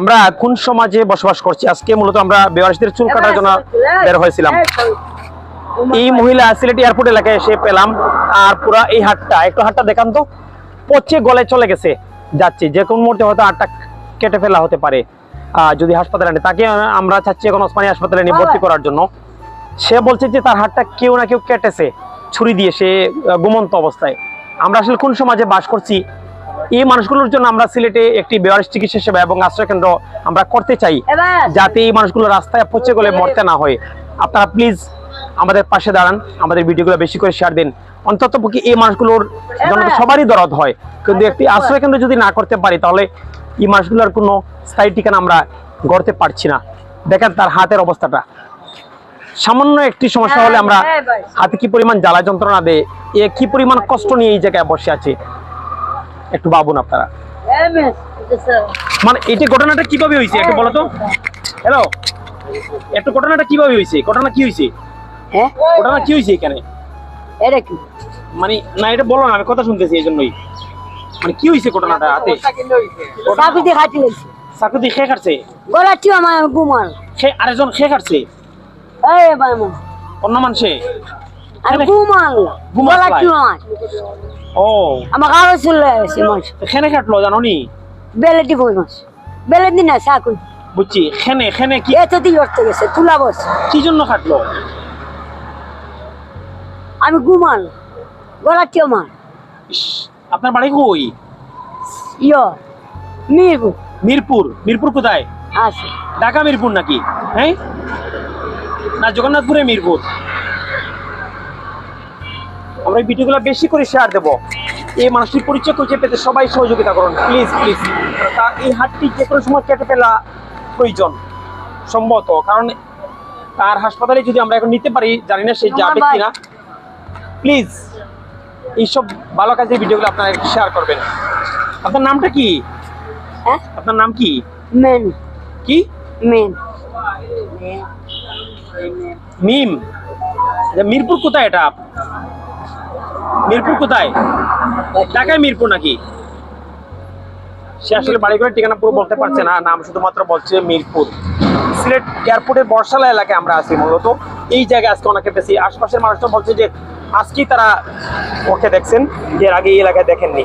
আমরা কোন সমাজে বসবাস করছি? আজকে মূলত আমরা বেওয়ারিশদের চুল কাটার জন্য বের হয়েছিলাম। এই মহিলা সিলেট এয়ারপোর্ট এলাকায় এসে পেলাম আর পুরা এই হাটটা একটু হাটটা দেখান তো। পচে গলে চলে গেছে যাচ্ছি। যে কোন মুহূর্তে হয়তো হাটটা কেটে ফেলা হতে পারে। যদি হাসপাতালে আনে। তাকে আমরা চাচ্ছি এখন ওসমানী হাসপাতালে নিয়ে ভর্তি করার জন্য। সে বলছে যে তার হাতটা কেউ না কেউ কেটেছে ছুরি দিয়ে। সে আহ, ঘুমন্ত অবস্থায়। আমরা আসলে কোন সমাজে বাস করছি? এই মানুষগুলোর জন্য আমরা সিলেটে একটি বেওয়ারিশ চিকিৎসা সেবা এবং আশ্রয় কেন্দ্র আমরা করতে চাই যাতে এই মানুষগুলো রাস্তায় পচে গলে মরতে না হয়। আপনারা প্লিজ আমাদের পাশে দাঁড়ান আমাদের ভিডিওগুলো বেশি করে শেয়ার দিন। অন্তত পক্ষে এই মানুষগুলোর জন্য সবারই দরদ হয়। কিন্তু একটি আশ্রয় কেন্দ্র যদি না করতে পারি তাহলে এই মানুষগুলোর কোনো স্থায়ী ঠিকানা আমরা গড়তে পারছি না। দেখেন তার হাতের অবস্থাটা। সামান্য একটি সমস্যা হলে আমরা হাতে কি পরিমাণ জ্বালা যন্ত্রণা দেয় এ কি পরিমাণ কষ্ট নিয়ে এই জায়গায় বসে আছে? একটু ভাবুন আপনারা। মানে যে ঘটনাটা কীভাবে হয়েছে একটু বলো তো। হ্যালো একটু ঘটনাটা কীভাবে হয়েছে? ঘটনা কি হয়েছে? হ্যাঁ? ঘটনা কি হয়েছে এখানে? এটা কি? মানে না এটা বলো না আমি কথা শুনতেছি এই জন্যই মানে কি হয়েছে ঘটনাটা হাতে? চাকরি দিয়ে খাইতে গেছি। চাকুতি খে কাটছে গলা টিও আমার ঘুমাল খে আরেকজন খে কাটছে এই বাবা। অন্য মানুষে? আর ঘুমাল গলা লাই? ও। আমার গাড়ো চলে আসে মানুষ খেনে কাটলো জানো নি? বেলে দিব মাছ বেলে না চাকরি বুঝছি খেনে খেনে কি এত দিন করতে গেছে তুলা বস। কি জন্য কাটলো? আমি ঘুমাল। গলা টিও আপনার বাড়ি কই? ইয় মিরপুর। মিরপুর মিরপুর কোথায়? ঢাকা মিরপুর নাকি? হ্যাঁ? না জগন্নাথপুরে মিরপুর। আমরা এই ভিডিওগুলো বেশি করে শেয়ার দেবো। এই মানুষটির পরিচয় খুঁজে পেতে সবাই সহযোগিতা করুন প্লিজ প্লিজ তা এই হাটটি যে কোনো সময় কেটে ফেলা প্রয়োজন সম্ভবত। কারণ তার হাসপাতালে যদি আমরা এখন নিতে পারি জানি না সে যাবে। কিনা। প্লিজ এইসব ভালো কাজের ভিডিওগুলো আপনারা শেয়ার করবেন। আপনার নামটা কি? হ্যাঁ? আপনার নাম কি? মেন। কি? মেন। মিম। মিরপুর কোথায় এটা? মিরপুর কোথায়? ঢাকায় মিরপুর নাকি? সে আসলে বাড়ি করে ঠিকানা পুরো বলতে পারছে না, নাম শুধুমাত্র বলছে মিরপুর। সিলেট এয়ারপোর্টের বর্ষালা এলাকায় আমরা আছি মূলত। এই জায়গায় আজকে ওনাকে পেয়েছি আশপাশের মানুষজন বলছে যে আজকেই তারা ওকে দেখছেন এর আগে এই এলাকায় দেখেননি।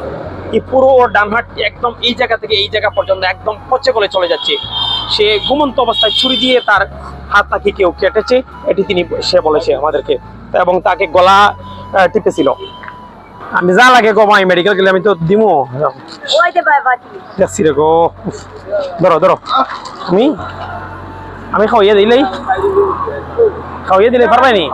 এই পুরো ওর ডানহাট একদম এই জায়গা থেকে এই জায়গা পর্যন্ত একদম পচে গলে চলে যাচ্ছে। সে ঘুমন্ত অবস্থায় ছুরি দিয়ে তার হাত নাকি কেউ কেটেছে, এটি তিনি, সে বলেছে আমাদেরকে। এবং তাকে গলা টিপেছিল। আমি যা লাগে গো মাই মেডিকেল গেলে আমি তো দিমু। দেখছি রে গো। ধরো ধরো। আমি? আমি খাওয়াইয়া দিলেই? খাওয়াইয়া দিলে পারবাই নি?